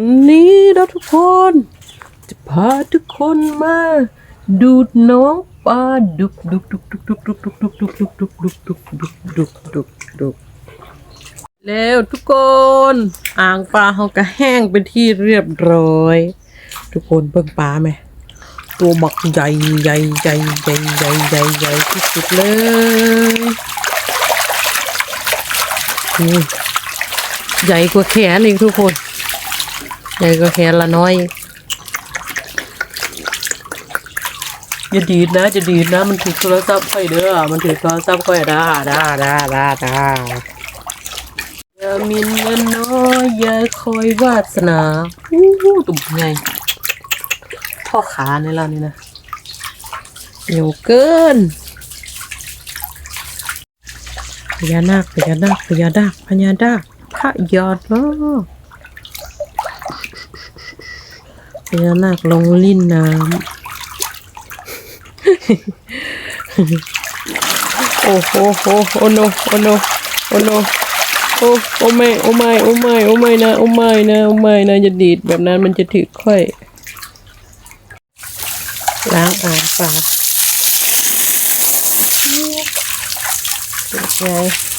วันนี้เราทุกคน จะพาทุกคนมา ดูดน้องปลาดุกดุกดุกดุกดุกดุกดุกดุกดุกดุกดุกดุกดุกดุกดุกดุกดุกแล้วทุกคน อ่างปลาเขาก็แห้งเป็นที่เรียบร้อย ทุกคนเบิ่งปลาไหมตัวบักใหญ่ใหญ่ใหญ่ใหญ่ใหญ่ใหญ่ใหญ่ที่สุดเลยนี่ใหญ่กว่าแขนอีกทุกคน ใหญ่กว่าแขนละน้อยอย่าดีดนะจะดีดนะ มันถือโทรศัพท์ค่อยเด้อมันถือโทรศัพท์ค่อยด้าด้าด้าด้าด้าอย่ามินเงินน้อยอย่าคอยวาสนาอู้ตุ่มไงท่อขาในเรานนี่นะเหนียวเกินพญานาคพญานาคพญานาคพญานาคพระยอดเนาะ พญานาคลงลิ้นน้ำ โอ้โหโอ้โนโอ้โนโอ้โนโอ้โอ้ไม่โอ้ไม่โอ้ไม่โอ้ไม่นะโอ้ไม่นะโอ้ไม่นะอย่าดีดแบบนั้นมันจะถึกค่อยล้างอ่างปลาเป็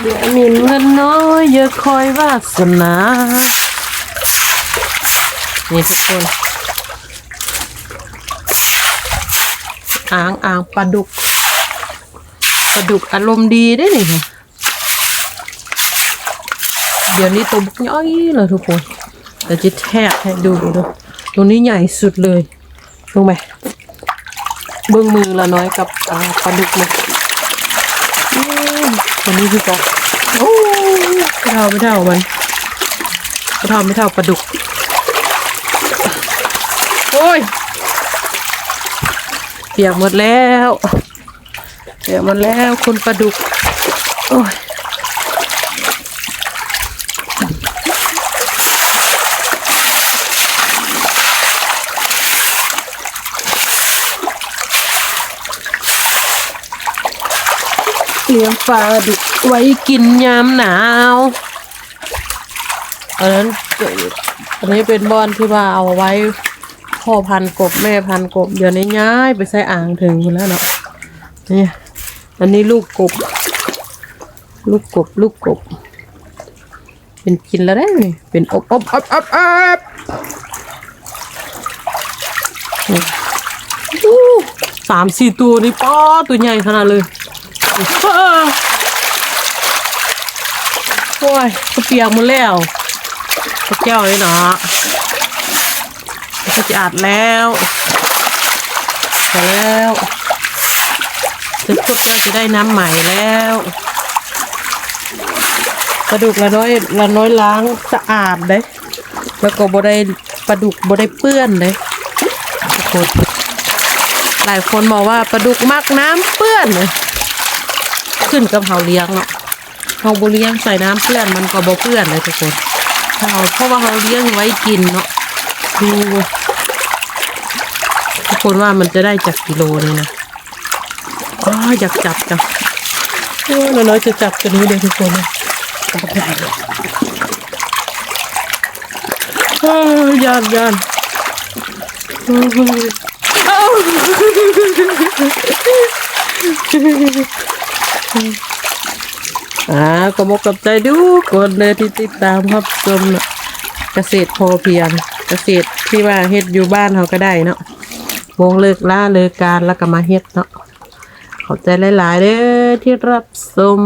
นไงอย่ามีเงินน้อยอย่าคอยวาสนา นี่ทุกคนอ่างอ่างปลาดุกปลาดุกอารมณ์ดีได้นี่เดี๋ยวนี้ตัวบุกย่อยเลยทุกคนแต่จะแทกให้ดูดูตัวนี้ใหญ่สุดเลยรู้ไหมเบื้องมือละน้อยกับอ่าปลาดุกเลย วนี้คือกันโอ้ไม่เท่าไม่เท่ามันไม่เท่าไม่เท่าปลาดุก โอ้ยเปียกหมดแล้วเปียกหมดแล้วคุณปลาดุก โอ้ย เลี้ยงปลาดุกไว้กินยามหนาวอันนั้นอันนี้เป็นบอนที่ว่าเอาไว้พ่อพันกบแม่พันกบ เดี๋ยวนี้ย้ายไปใส่อ่างถึงแล้วเนาะนี่อันนี้ลูกกบ ลูกกบลูกกบ เป็นกินแล้วได้นี่เป็นอบอบอบอบอบสามสี่ตัวนี่ป้อตัวใหญ่ขนาดเลย โอ้ยก็เปียกหมดแล้วพระเจ้าเลยเนาะก็จะอาดแล้วไปแล้วจะชุบแล้วจะได้น้ำใหม่แล้วปลาดุกละน้อยละน้อยล้างสะอาดเลยแล้วก็บ่ได้ปลาดุกบ่ได้เปื้อนเลยหลายคนบอกว่าปลาดุกมักน้ำเปื้อนเลย ขึ้นกับเฮาเลี้ยงเนาะเฮาบ่เลี้ยงใส่น้ำเปื้อนมันก็บ่เปื้อนเลยทุกคนเฮาเพราะว่าเฮาเลี้ยงไว้กินเนาะดูทุกคนว่ามันจะได้จากกิโลเลยนะอ๋ออยากจับจังโอ้ยน้อยจะจับกันนี้เลยทุกคนนะจับใหญ่เลยโอ้ยานยานโอ้ อ่าก็มกกับใจดูคนเลยที่ติดตามครับชมเกษตรพอเพียงเกษตรที่ว่าเฮ็ดอยู่บ้านเขาก็ได้เนาะวงเลิกล่าเลิกการแล้วก็มาเฮ็ดเนาะขอบใจหลาย ๆเด้อที่รับชม